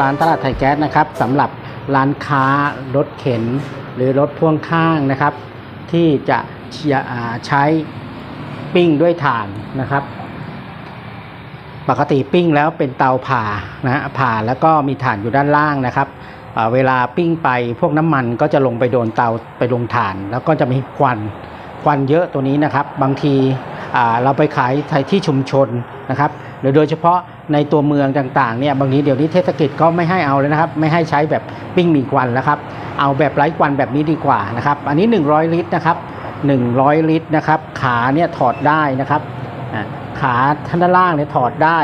ร้านตลาดไทยแก๊สนะครับสำหรับร้านค้ารถเข็น หรือรถพ่วงข้างนะครับ ที่จะใช้ปิ้งด้วยถ่านนะครับ ปกติปิ้งแล้วเป็นเตาผ่านะผ่าแล้วก็มีถ่านอยู่ด้านล่างนะครับเวลาปิ้งไปพวกน้ำมันก็จะลงไปโดนเตาไปลงถ่าน แล้วก็จะมีควันควันเยอะตัวนี้นะครับ บางทีเราไปขายที่ชุมชนนะครับ หรือโดยเฉพาะ ในตัวเมืองต่างๆเนี่ยบางทีเดี๋ยวนี้เทศกิจก็ไม่ให้เอาเลยนะครับ ไม่ให้ใช้แบบปิ้งมีควันแล้วครับ เอาแบบไร้ควันแบบนี้ดีกว่านะครับ อันนี้ 100 ลิตรนะครับ100 ลิตรนะครับ ขาเนี่ยถอดได้นะครับขาท่านด้านล่างเนี่ยถอดได้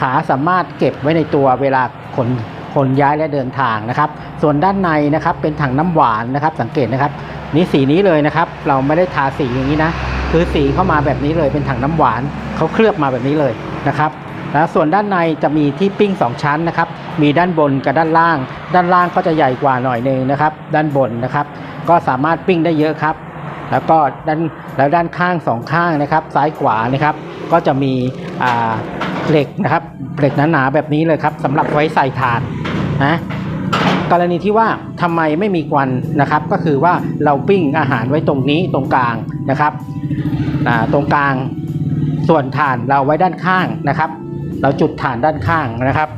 ขาสามารถเก็บไว้ในตัวเวลาขนขนย้ายและเดินทางนะครับ ส่วนด้านในนะครับเป็นถังน้ำหวานนะครับ สังเกตนะครับ นี่สีนี้เลยนะครับ เราไม่ได้ทาสีอย่างนี้นะ คือสีเข้ามาแบบนี้เลยเป็นถังน้ำหวานเขาเคลือบมาแบบนี้เลยนะครับ แล้วส่วนด้านในจะมีที่ปิ้งสองชั้นนะครับ มีด้านบนกับด้านล่าง ด้านล่างก็จะใหญ่กว่าหน่อยหนึงนะครับ ด้านบนนะครับ ก็สามารถปิ้งได้เยอะครับ แล้วก็ด้านแล้วด้านข้างสองข้างนะครับ ซ้ายขวานะครับ ก็จะมีอ่าเหล็กนะครับเหล็กหนาๆแบบนี้เลยครับสำหรับไว้ใส่ถานนะกรณีที่ว่าทำไมไม่มีควันนะครับ ก็คือว่าเราปิ้งอาหารไว้ตรงนี้ตรงกลางนะครับตรงกลางส่วนถานเราไว้ด้านข้างนะครับ เราจุดถ่านด้านข้างนะครับ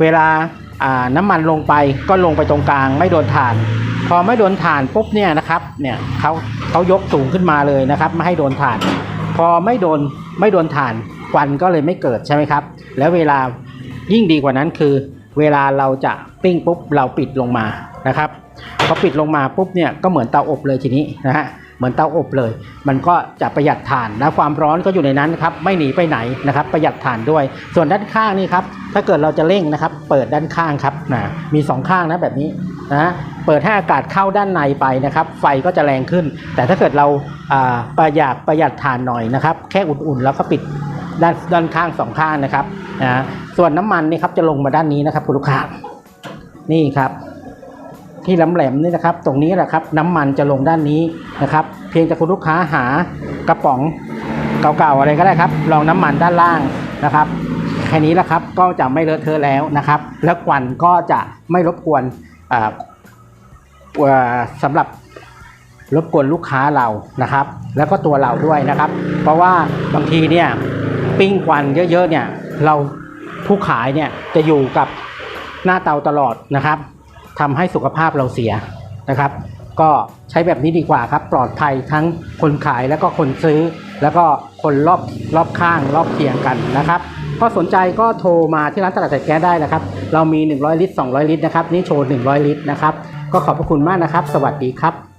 เวลาน้ำมันลงไปก็ลงไปตรงกลาง ไม่โดนถ่าน พอไม่โดนถ่านปุ๊บเนี่ยนะครับเนี่ยเขาเขายกสูงขึ้นมาเลยนะครับ ไม่ให้โดนถ่าน พอไม่โดนไม่โดนถ่านควันก็เลยไม่เกิดใช่ไหมครับ แล้วเวลายิ่งดีกว่านั้นคือ เวลาเราจะปิ้งปุ๊บเราปิดลงมานะครับพอปิดลงมาปุ๊บเนี่ยก็เหมือนเตาอบเลยทีนี้นะฮะ เหมือนเตาอบเลย มันก็จะประหยัดถ่านนะความร้อนก็อยู่ในนั้นครับไม่หนีไปไหนนะครับ ประหยัดถ่านด้วย ส่วนด้านข้างนี่ครับถ้าเกิดเราจะเร่งนะครับ เปิดด้านข้างครับนะมีสองข้างนะแบบนี้นะเปิดให้อากาศเข้าด้านในไปนะครับ ไฟก็จะแรงขึ้น แต่ถ้าเกิดเราอ่าประหยัดประหยัดถ่านหน่อยนะครับ แค่อุ่นๆแล้วก็ปิดด้านด้านข้างสองข้างนะครับนะส่วนน้ำมันนี่ครับจะลงมาด้านนี้นะครับคุณลูกค้านี่ครับ ที่แหลมๆนี่นะครับ ตรงนี้แหละครับน้ำมันจะลงด้านนี้นะครับ เพียงแต่คุณลูกค้าหากระป๋องเก่าๆอะไรก็ได้ครับรองน้ำมันด้านล่างนะครับแค่นี้แหละครับก็จะไม่เลอะเทอะแล้วนะครับ แล้วควันก็จะไม่รบกวนอ่าอ่าสำหรับรบกวนลูกค้าเรานะครับ แล้วก็ตัวเราด้วยนะครับ เพราะว่าบางทีเนี่ยปิ้งควันเยอะๆเนี่ยเราผู้ขายเนี่ยจะอยู่กับหน้าเตาตลอดนะครับ ทำให้สุขภาพเราเสียนะครับ ก็ใช้แบบนี้ดีกว่าครับ ปลอดภัยทั้งคนขายแล้วก็คนซื้อ แล้วก็คนรอบรอบข้างรอบเคียงกันนะครับก็สนใจก็โทรมาที่ร้านตลาดจัดแก๊สได้นะครับ เรามี 100 ลิตร 200 ลิตรนะครับ นี่โชว์ 100 ลิตรนะครับ ก็ขอบพระคุณมากนะครับ สวัสดีครับ